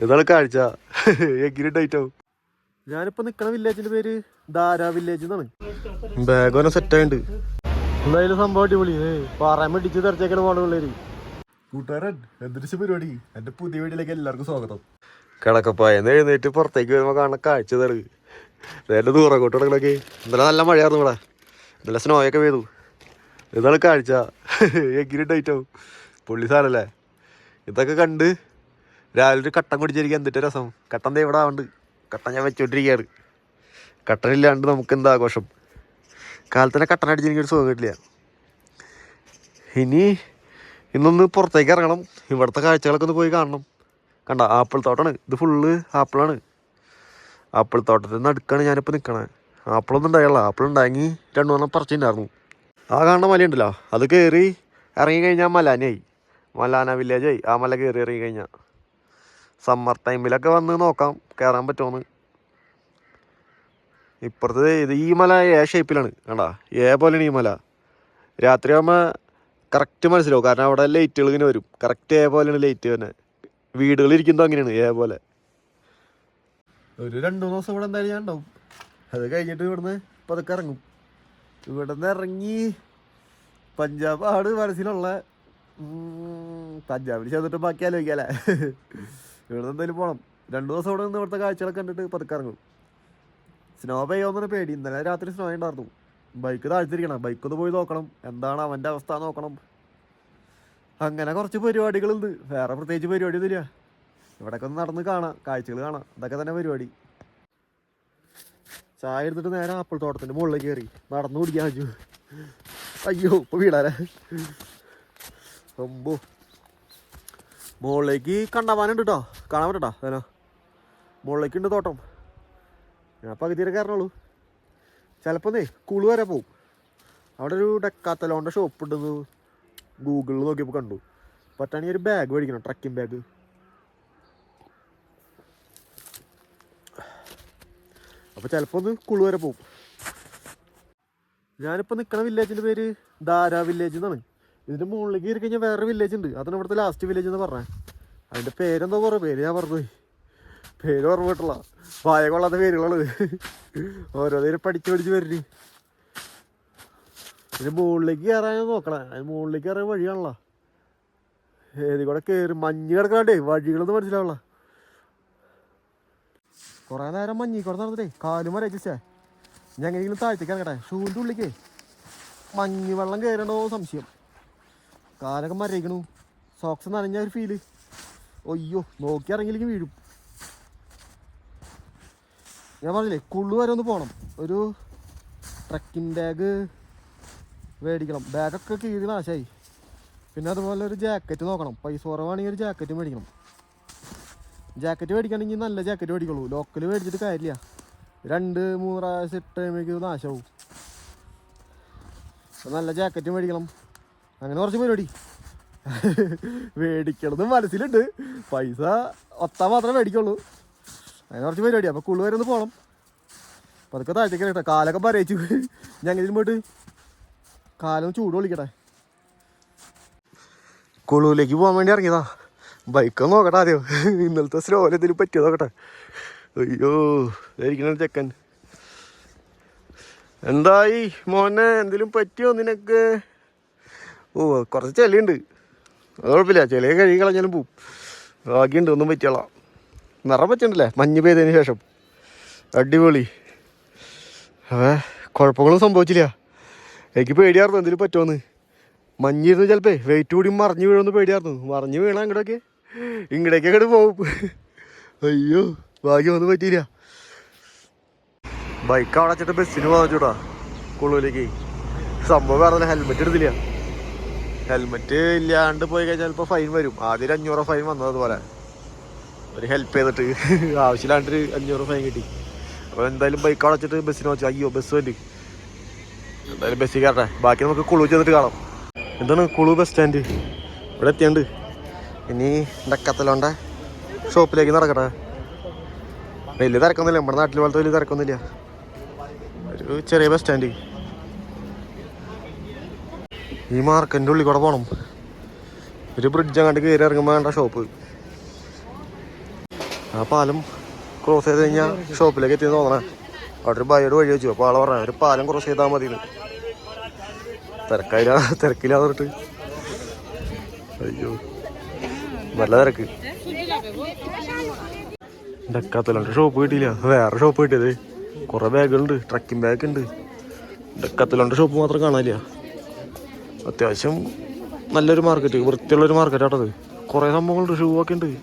ഇതാണ് കാഴ്ച. എങ്ങനെ ടൈറ്റ് ആവും? ഞാനിപ്പോ നിക്കണ വില്ലേജിന്റെ പേര് ധാരാ വില്ലേജ് എന്നാണ്. ബാഗോനെ സെറ്റ് ആയിണ്ട്. എന്തായാലും സംഭവം അടിപൊളി. പറയാൻ മേടിച്ച് തെരച്ചേക്കണ പോണ പിള്ളേര് കൂട്ടുകാരൻ എന്തൊരു പരിപാടി. എന്റെ പുതിയ വീട്ടിലേക്ക് എല്ലാവർക്കും സ്വാഗതം. കിടക്കപ്പായെന്ന് എഴുന്നേറ്റ് പുറത്തേക്ക് വരുമ്പോ കാണുന്ന കാഴ്ച ഇതാണ്. നേരെ ദൂരം അങ്ങോട്ട് കിടക്കണൊക്കെ ഇന്നലെ നല്ല മഴയായിരുന്നു ഇവിടെ. ഇന്നലെ സ്നോയൊക്കെ പെയ്തു. ഇതാണ് കാഴ്ച. എങ്ങനെ ടൈറ്റ് ആവും? പുള്ളി സാറല്ലേ ഇതൊക്കെ കണ്ട് രാവിലെ ഒരു കട്ടൻ കുടിച്ചിരിക്കാൻ എന്തിട്ട് രസം? കട്ടൻ ദേ ഇവിടെ ആവുന്നുണ്ട് കട്ടൻ ഞാൻ വെച്ചോണ്ടിരിക്കാറ് കട്ടനില്ലാണ്ട് നമുക്ക് എന്താ ആഘോഷം? കാലത്തന്നെ കട്ടൻ അടിച്ച് സുഖം കിട്ടില്ല. ഇനി ഇന്നൊന്ന് പുറത്തേക്ക് ഇറങ്ങണം. ഇവിടുത്തെ കാഴ്ചകളൊക്കെ ഒന്ന് പോയി കാണണം. കണ്ട? ആപ്പിൾ തോട്ടമാണ് ഇത് ഫുള്ള് ആപ്പിളാണ്. ആപ്പിൾ തോട്ടത്തിൽ നടുക്കാണ് ഞാനിപ്പോൾ നിൽക്കണേ ആപ്പിളൊന്നും ഉണ്ടായുള്ള ആപ്പിൾ ഉണ്ടായെങ്കിൽ രണ്ടു മൂന്നെണ്ണം പറിച്ചിട്ടുണ്ടായിരുന്നു. ആ കാണുന്ന മലയുണ്ടല്ലോ അത് കയറി ഇറങ്ങി കഴിഞ്ഞാൽ മലാനയായി മലാന വില്ലേജായി ആ മല കയറി ഇറങ്ങി കഴിഞ്ഞാൽ സമ്മർ ടൈമിലൊക്കെ വന്ന് നോക്കാം കയറാൻ പറ്റുമെന്ന്. ഇപ്പുറത്ത് ഇത് ഈ മല ഏ ഷേപ്പിലാണ് കണ്ടാ? ഏ പോലെയാണ് ഈ മല. രാത്രിയാകുമ്പോൾ കറക്റ്റ് മനസ്സിലാവും കാരണം അവിടെ ലൈറ്റുകൾ ഇങ്ങനെ വരും. കറക്റ്റ് ഏ പോലെയാണ് ലൈറ്റ് തന്നെ വീടുകൾ ഇരിക്കുന്നത് അങ്ങനെയാണ് ഏ പോലെ. ഒരു രണ്ടു മൂന്ന് ദിവസം ഇവിടെ എന്തായാലും ഞാൻ ഉണ്ടാവും. അത് കഴിഞ്ഞിട്ട് ഇവിടുന്ന് പതുക്കെ ഇറങ്ങും. ഇവിടുന്ന് ഇറങ്ങി പഞ്ചാബ് ആണ് മനസ്സിലുള്ള പഞ്ചാബിൽ ചെന്നിട്ട് ബാക്കി ആലോചിക്കാല്ലേ? ഇവിടുന്ന് എന്തായാലും പോകണം രണ്ടു ദിവസം അവിടെ നിന്ന് ഇവിടുത്തെ കാഴ്ചകളൊക്കെ കണ്ടിട്ട് പതുക്കിറങ്ങും സ്നോ പെയ്യോന്നൊരു പേടി. ഇന്നലെ രാത്രി സ്നോ ഉണ്ടായിരുന്നു. ബൈക്ക് താഴ്ത്തിരിക്കണം. ബൈക്ക് ഒന്ന് പോയി നോക്കണം. എന്താണ് അവന്റെ അവസ്ഥ നോക്കണം. അങ്ങനെ കുറച്ച് പരിപാടികളുണ്ട്. വേറെ പ്രത്യേകിച്ച് പരിപാടി ഒന്നുമില്ല ഇവിടെയൊക്കെ ഒന്ന് നടന്ന് കാണാം. കാഴ്ചകൾ കാണാം. ഇതൊക്കെ തന്നെ പരിപാടി. ചായ എടുത്തിട്ട് നേരെ ആപ്പിൾ തോട്ടത്തിന്റെ മുകളിലേക്ക് കയറി. നടന്നു കുടിക്കാൻ അയ്യോ ഇപ്പൊ വീടാലേ ഒമ്പോ മുകളിലേക്ക് കണ്ടവാനുണ്ട് കേട്ടോ കാണാൻ പറ്റട്ടോ? അതോ മുകളിലേക്ക് ഉണ്ട് തോട്ടം. ഞാൻ പകുതിയുടെ കയറണുള്ളൂ. ചിലപ്പോൾ നേ കുളു വരെ പോവും. അവിടെ ഒരു ഡെക്കാത്തലോന്റെ ഷോപ്പ് ഉണ്ടെന്ന് ഗൂഗിളിൽ നോക്കിയപ്പോൾ കണ്ടു. പറ്റാണെങ്കിൽ ഒരു ബാഗ് മേടിക്കണം ട്രക്കിംഗ് ബാഗ് അപ്പോൾ ചിലപ്പോൾ ഒന്ന് കുളു വരെ പോവും. ഞാനിപ്പോൾ നിൽക്കണ വില്ലേജിന്റെ പേര് ധാരാ വില്ലേജ് എന്നാണ്. ഇതിന്റെ മുകളിലേക്ക് കയറി കഴിഞ്ഞാൽ വേറെ വില്ലേജ് ഉണ്ട്. അതാണ് ഇവിടുത്തെ ലാസ്റ്റ് വില്ലേജ് എന്ന് പറഞ്ഞത് അതിന്റെ പേരെന്തോ കുറേ പേര് ഞാൻ പറഞ്ഞു പേര് ഓർമ്മ വായ കൊള്ളാത്ത പേരുകളത് ഓരോ നേരം പഠിച്ച് പഠിച്ച് വരുന്നു ഇതിന് മുകളിലേക്ക് കയറാൻ നോക്കണം. അതിന് മുകളിലേക്ക് കയറാൻ വഴിയാണല്ലോ ഏത് കൂടെ കയറി മഞ്ഞ് കിടക്കാണ്ടേ വഴികളൊന്നും മനസ്സിലാവുള്ള കുറേ നേരം മഞ്ഞി കൂടെ നടന്നിട്ടേ. കാലും വരച്ചേ ഞാൻ എങ്ങനെയെങ്കിലും താഴ്ത്തേക്ക് ഇറങ്ങട്ടെ. ഷൂവിന്റെ ഉള്ളിക്കേ മഞ്ഞ് വെള്ളം കയറണോ സംശയം. കാലൊക്കെ മരയിക്കണു. സോക്സ് നനഞ്ഞ ഒരു ഫീൽ ഒയ്യോ നോക്കി ഇറങ്ങിയില്ലെങ്കിൽ വീഴും. ഞാൻ പറഞ്ഞില്ലേ കുള്ളു വരെ ഒന്ന് പോകണം ഒരു ട്രക്കിംഗ് ബാഗ് മേടിക്കണം. ബാഗൊക്കെ കീറി നാശമായി പിന്നെ അതുപോലെ ഒരു ജാക്കറ്റ് നോക്കണം. പൈസ കുറവാണെങ്കിൽ ഒരു ജാക്കറ്റ് മേടിക്കണം. ജാക്കറ്റ് മേടിക്കണമെങ്കിൽ നല്ല ജാക്കറ്റ് മേടിക്കുള്ളൂ. ലോക്കൽ മേടിച്ചിട്ട് കാര്യമില്ല. രണ്ട് മൂന്ന് പ്രാവശ്യം ഇട്ട് കഴിയുമ്പോഴേക്കും നാശമാവും നല്ല ജാക്കറ്റ് മേടിക്കണം. അങ്ങനെ കുറച്ച് പരിപാടി. മേടിക്കണത് മനസ്സിലുണ്ട്. പൈസ ഒത്താൻ മാത്രമേ മേടിക്കുള്ളൂ. അങ്ങനെ കുറച്ച് പരിപാടി. അപ്പോൾ കുളു വരെ ഒന്ന് പോകണം അപ്പോൾ അതൊക്കെ താഴ്ത്തേക്ക് കേട്ടോ കാലൊക്കെ പറയിച്ചു. ഇതിന് പോയിട്ട് കാലം ചൂട് വിളിക്കട്ടെ കുളുവിലേക്ക് പോകാൻ വേണ്ടി ഇറങ്ങിയതാ. ബൈക്ക് നോക്കട്ടെ ആദ്യം. ഇന്നലത്തെ സ്ലോയിൽ എന്തെങ്കിലും പറ്റിയത് നോക്കട്ടെ. അയ്യോ ഇരിക്കണ ചെക്കൻ. എന്തായി? മോനെ എന്തെങ്കിലും പറ്റിയോ നിനക്ക്? ഓ കുറച്ച് ചെളിയുണ്ട്. അത് കുഴപ്പമില്ല. ചെളിയെ കഴുകി കളഞ്ഞാലും പോവും. ഭാഗ്യമുണ്ട് ഒന്നും പറ്റിയോളാം. നിറം പറ്റുണ്ടല്ലേ മഞ്ഞ് പെയ്തതിന് ശേഷം. അടിപൊളി. അതെ കുഴപ്പങ്ങളൊന്നും സംഭവിച്ചില്ല. എനിക്ക് പേടിയായിരുന്നു എന്തെങ്കിലും പറ്റുമെന്ന് മഞ്ഞിരുന്ന് ചിലപ്പോൾ വെയിറ്റ് കൂടി മറിഞ്ഞു വീഴുമെന്ന് പേടിയായിരുന്നു. മറിഞ്ഞു വീണ ഇങ്ങോട്ടൊക്കെ ഇങ്ങടേക്ക് അങ്ങോട്ട് പോകും അയ്യോ ഭാഗ്യം ഒന്നും പറ്റിയില്ല. ബൈക്ക് അവിടെ വെച്ചിട്ട് ബസ്സിന് പോകാൻ കുളുവിലേക്ക് സംഭവം വേറെ ഹെൽമെറ്റ് എടുത്തില്ല. ഹെൽമെറ്റ് ഇല്ലാണ്ട് പോയി കഴിഞ്ഞാൽ ചിലപ്പോൾ ഫൈൻ വരും. ആദ്യം ഒരു അഞ്ഞൂറ് ഫൈൻ വന്നതുപോലെ ഒരു ഹെൽപ്പ് ചെയ്തിട്ട് ആവശ്യമില്ലാണ്ട് ഒരു അഞ്ഞൂറ് ഫൈൻ കിട്ടി. അപ്പോൾ എന്തായാലും ബൈക്ക് അടച്ചിട്ട് ബസ്സിന് വെച്ചു. അയ്യോ ബസ് വേണ്ടി. എന്തായാലും ബസ്സിൽ കയറട്ടെ. ബാക്കി നമുക്ക് കുളു ചെന്നിട്ട് കാണാം. എന്താണ് കുളു ബസ് സ്റ്റാൻഡ് ഇവിടെ എത്തിയുണ്ട് ഇനി ഡക്കത്തലോണ്ട ഷോപ്പിലേക്ക് നടക്കട്ടെ. വലിയ തിരക്കൊന്നുമില്ല. നമ്മുടെ നാട്ടിൽ പോലത്തെ വലിയ തിരക്കൊന്നുമില്ല. ഒരു ചെറിയ ബസ് സ്റ്റാൻഡ് ഈ മാർക്കറ്റിന്റെ ഉള്ളിൽ കൂടെ പോകണം ഒരു ബ്രിഡ്ജ് അങ്ങോട്ട് കയറി ഇറങ്ങുമ്പോൾ വേണ്ട ഷോപ്പ് ആ പാലം ക്രോസ് ചെയ്ത് കഴിഞ്ഞാൽ ഷോപ്പിലേക്ക് എത്തിയെന്ന് തോന്നണേ. അവിടെ ഒരു ബയോട് വഴി വെച്ചു. അപ്പോൾ ആളെ പറഞ്ഞു ഒരു പാലം ക്രോസ് ചെയ്താൽ മതി തിരക്കായില്ല തിരക്കില്ലാതെ പറഞ്ഞിട്ട്. അയ്യോ നല്ല തിരക്ക്. ഡക്കാത്തലുണ്ട് ഷോപ്പ് കിട്ടിയില്ല. വേറെ ഷോപ്പ് കിട്ടിയത്. കുറേ ബാഗുകളുണ്ട് ട്രക്കിംഗ് ബാഗ് ഉണ്ട് ഡക്കാത്തലുണ്ട് ഷോപ്പ് മാത്രം കാണാനില്ല. അത്യാവശ്യം നല്ലൊരു മാർക്കറ്റ് വൃത്തിയുള്ളൊരു മാർക്കറ്റ് ആട്ടത് കുറേ സംഭവങ്ങളുണ്ട് ഷൂ ഒക്കെ ഉണ്ട്.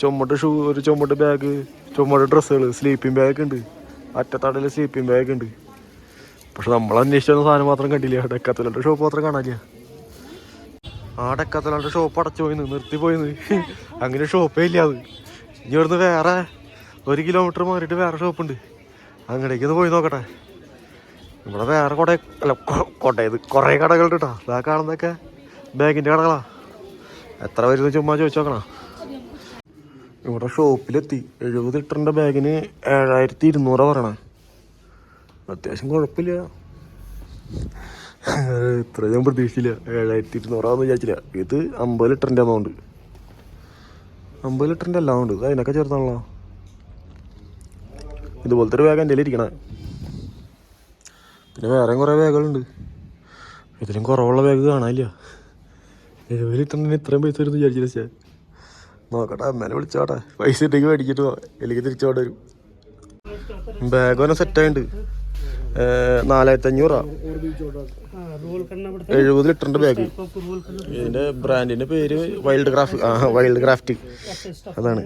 ചുമട്ട് ഷൂ ഒരു ചുമട്ട് ബാഗ് ചുമട്ട് ഡ്രസ്സുകൾ സ്ലീപ്പിംഗ് ബാഗ് ഉണ്ട്. അറ്റത്താടിൽ സ്ലീപ്പിംഗ് ബാഗ് ഉണ്ട്. പക്ഷെ നമ്മൾ അന്വേഷിച്ച സാധനം മാത്രം കണ്ടില്ല? ഡെക്കാത്തലുണ്ട് ഷോപ്പ് മാത്രം കാണാനില്ല. ആ ഡെക്കാത്തലുണ്ട് ഷോപ്പ് അടച്ചു പോയിന്ന് നിർത്തി പോയിന്ന്. അങ്ങനെ ഷോപ്പേ ഇല്ല അത്. ഇനി ഇവിടുന്ന് വേറെ ഒരു കിലോമീറ്റർ മാറിയിട്ട് വേറെ ഷോപ്പുണ്ട് ഒന്ന് പോയി നോക്കട്ടെ. ഇവിടെ വേറെ കുറെ അല്ല കൊടയത് കുറേ കടകളുണ്ട് കേട്ടോ ഇതാ കാണുന്നൊക്കെ ബാഗിന്റെ കടകളാ. എത്ര വരുന്ന ചുമ്മാ ചോദിച്ചു നോക്കണ? ഇവിടെ ഷോപ്പിലെത്തി. എഴുപത് ലിറ്ററിന്റെ ബാഗിന് ഏഴായിരത്തി ഇരുന്നൂറ പറയണേ. അത്യാവശ്യം കുഴപ്പമില്ല. ഇത്ര ഞാൻ പ്രതീക്ഷിച്ചില്ല. ഏഴായിരത്തി ഇരുന്നൂറാന്ന് വിചാരിച്ചില്ല. ഇത് അമ്പത് ലിറ്ററിന്റെ അതുകൊണ്ട് അമ്പത് ലിറ്ററിന്റെ എല്ലാം ഉണ്ട് അതിനൊക്കെ ചേർത്താണല്ലോ. ഇതുപോലത്തെ ഒരു ബാഗ് എന്റെ ഇരിക്കണേ പിന്നെ വേറെയും കുറേ ബാഗുകളുണ്ട്. ഇതിലും കുറവുള്ള ബാഗ് കാണാനില്ല. എഴുപത് ഇത്രയും പൈസ വരും വിചാരിച്ചില്ല നോക്കട്ടെ അമ്മേനെ വിളിച്ചോട്ടെ. പൈസ ഇട്ടേക്ക് മേടിച്ചിട്ട് പോവാം. എനിക്ക് തിരിച്ചോടെ വരും. ബാഗ് വരെ സെറ്റായിട്ട് നാലായിരത്തി അഞ്ഞൂറ എഴുപത് ലിറ്ററിന്റെ ബാഗ്. ഇതിന്റെ ബ്രാൻഡിന്റെ പേര് വൈൽഡ് ക്രാഫ്റ്റ് ആ വൈൽഡ് ക്രാഫ്റ്റ് അതാണ്.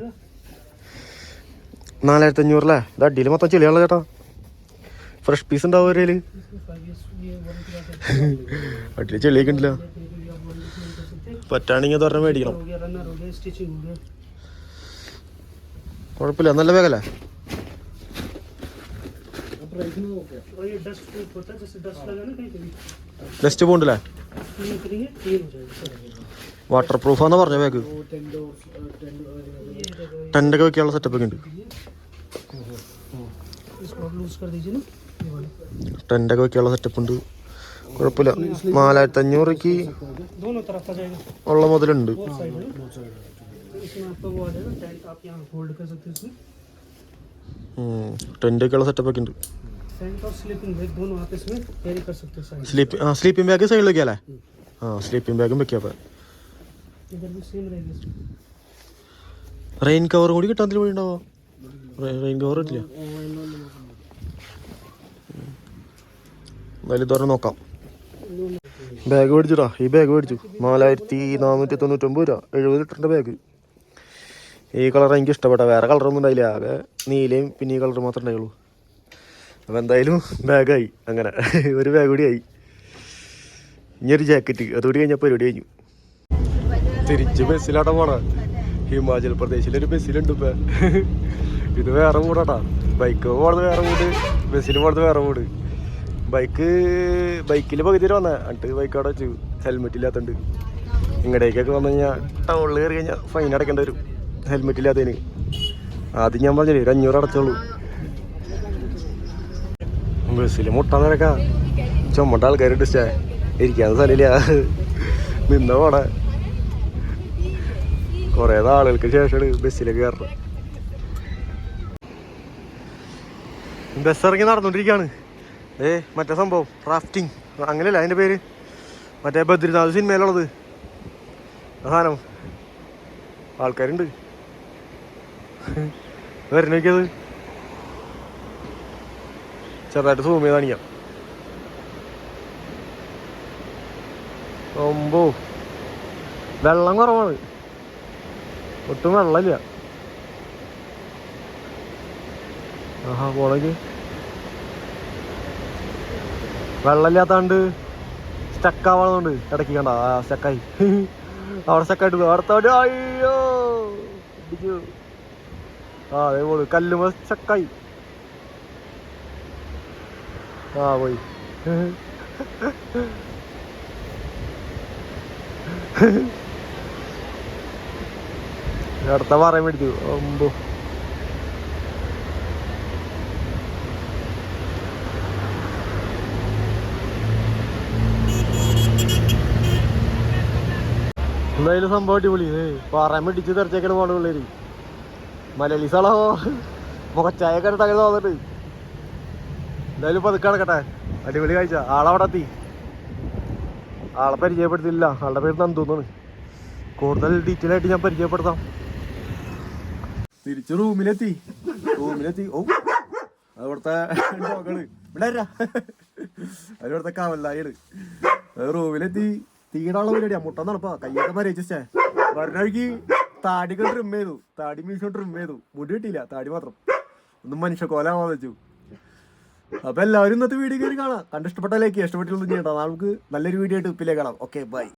നാലായിരത്തി അഞ്ഞൂറല്ലേ ഇത് അടിയിൽ മൊത്തം ചെളിയാണല്ലോ ചേട്ടാ. ഫ്രഷ് പീസ് ഉണ്ടാവും ഒരു ये वन क्लास അടിയിൽ ചെളിയൊക്കെ ഉണ്ടല്ല പറ്റാണെങ്കിൽ അത് പറഞ്ഞാൽ മേടിക്കണം हो गया रनर हो गया स्टिचिंग हो गया കുഴപ്പമില്ല നല്ല ബാഗല്ലേ और ये डस्ट प्रूफ होता है जैसे डस्ट लगा ना कहीं कहीं നെക്സ്റ്റ് പോണ്ടല്ലേ क्लीन करेंगे क्लीन हो जाएगा വാട്ടർ പ്രൂഫാന്ന് പറഞ്ഞ ബാഗ് ടെൻ്റൊക്കെ വെക്കാനുള്ള സെറ്റപ്പ് ഒക്കെ ഉണ്ട് इसको आप लूज कर दीजिए ना ये वाला ടെന്റൊക്കെ വെക്കാനുള്ള സെറ്റപ്പ് ഉണ്ട്. കുഴപ്പമില്ല. നാലായിരത്തി അഞ്ഞൂറ് ഉള്ള മുതലുണ്ട്. ടെന്റൊക്കെയുള്ള സെറ്റപ്പൊക്കെ ഉണ്ട്. സ്ലീപ്പിംഗ് ബാഗ് സൈഡിൽ വെക്കാല്ലേ ആ സ്ലീപ്പിംഗ് ബാഗും വെക്കാം അപ്പം. റെയിൻ കവർ കൂടി കിട്ടാത്തിൽ വഴി ഉണ്ടാവോ റെയിൻ കവർ കിട്ടില്ല എന്തായാലും തുറന്ന് നോക്കാം. ബാഗ് മേടിച്ചിട്ടാ ഈ ബാഗ് മേടിച്ചു. നാലായിരത്തി നാനൂറ്റി തൊണ്ണൂറ്റൊമ്പത് രൂപ. എഴുപത് ലിറ്ററിന്റെ ബാഗ് ഈ കളർ എനിക്ക് ഇഷ്ടപ്പെട്ട. വേറെ കളറൊന്നും ഉണ്ടായില്ല. ആകെ നീലയും പിന്നെ ഈ കളർ മാത്രമേ ഉണ്ടായുള്ളൂ അപ്പോൾ എന്തായാലും ബാഗായി അങ്ങനെ ഒരു ബാഗ് കൂടി ആയി. ഇനിയൊരു ജാക്കറ്റ് അതുകൂടി കഴിഞ്ഞാൽ പരിപാടി കഴിഞ്ഞു. തിരിച്ച് ബസ്സിലാട്ടാ പോണ. ഹിമാചൽ പ്രദേശിലൊരു ബസ്സിലുണ്ട് ഇപ്പൊ. ഇത് വേറെ മൂടാട്ടാ. ബൈക്ക് പോണത് വേറെ മൂട്. ബസ്സിൽ പോണത് വേറെ മൂട്. ബൈക്ക് ബൈക്കിൽ പകുതി വന്ന എന്നിട്ട് ബൈക്ക് അവിടെ വെച്ചു ഹെൽമെറ്റ് ഇല്ലാത്തണ്ട് ഇങ്ങടേക്കൊക്കെ വന്നു കഴിഞ്ഞാൽ ടൗണിൽ കയറി കഴിഞ്ഞാൽ ഫൈൻ അടക്കേണ്ടി വരും. ഹെൽമെറ്റ് ഇല്ലാത്തതിന്. ആദ്യം ഞാൻ പറഞ്ഞില്ലേ ഒരു അഞ്ഞൂറ് അടച്ചോളൂ. ബസ്സിൽ മുട്ടാൻ നിരക്കാ ചുമട്ട ആൾക്കാരുണ്ട് സ്റ്റേ ഇരിക്കാൻ സ്ഥലമില്ല. നിന്ന പോണ കുറേ നാളുകൾക്ക് ശേഷമാണ് ബസ്സിലേക്ക് കയറണം ബസ് ഇറങ്ങി നടന്നുകൊണ്ടിരിക്കുകയാണ് ഏ മറ്റേ സംഭവം റാഫ്റ്റിംഗ് അങ്ങനെയല്ല അതിന്റെ പേര്? മറ്റേ ബദ്രിനാഥ് സിനിമയിലുള്ളത്. സാധനം. ആൾക്കാരുണ്ട്. വരണത് ചെറുതായിട്ട് സൂം ചെയ്ത് കാണിക്കാം. ഒമ്പോ വെള്ളം കുറവാണ്. ഒട്ടും വെള്ളമില്ല. ആഹാ പോണെങ്കിൽ വെള്ളമില്ലാത്താണ്ട് സ്റ്റക്കാവണതുകൊണ്ട് ഇടയ്ക്ക് കണ്ട ആ സ്റ്റക്കായി. അവിടെ സ്റ്റക്കായിട്ട് അടുത്തോട്ട് അയ്യോ ആ അതേ കല്ലുമ സ്റ്റക്കായി. ആ പോയി. അടുത്ത പറയാൻ മേടിച്ചു ഒമ്പോ എന്തായാലും സംഭവം അടിപൊളി. പറയാൻ പിടിച്ച് തെറിച്ചേക്കണ പോണ പിള്ളേര് മലയാളീസാളോ മുഖച്ചായ കണ്ടിട്ട് അങ്ങനെ തോന്നിട്ട് എന്തായാലും ഇപ്പൊ അതൊക്കെ നടക്കട്ടെ. അടിപൊളി കാഴ്ച. ആളവിടെ എത്തി. ആളെ പരിചയപ്പെടുത്തില്ല. ആളുടെ പേര് നന്ദൂന്നാണ് കൂടുതൽ ഡീറ്റെയിൽ ആയിട്ട് ഞാൻ പരിചയപ്പെടുത്താം. തിരിച്ചു റൂമിലെത്തി. റൂമിലെത്തി. ഓ അവിടുത്തെ ഡോഗാണ്. ഇവിടെ വരാ. അത് ഇവിടുത്തെ കാവല്ലായാണ് റൂമിലെത്തി. തീടാനുള്ള പരിപാടിയാ മുട്ട നടപ്പാ കയ്യൊക്കെ പരിചിച്ചേ വഴിക്ക് താടികൾ ട്രിം ചെയ്തു. താടി മീശോ ട്രിം ചെയ്തു. മുടി കിട്ടിയില്ല താടി മാത്രം. ഒന്നും മനുഷ്യ മനുഷ്യക്കോലാവാൻ വെച്ചു. അപ്പൊ എല്ലാവരും ഇന്നത്തെ വീഡിയോ കയറി കാണാം. കണ്ടിഷ്ടപ്പെട്ട ലൈക്ക് ഇഷ്ടപ്പെട്ടില്ല ചെയ്യണ്ട നമുക്ക് നല്ലൊരു വീഡിയോ ആയിട്ട് ഉപ്പിലേക്ക് കാണാം. Okay bye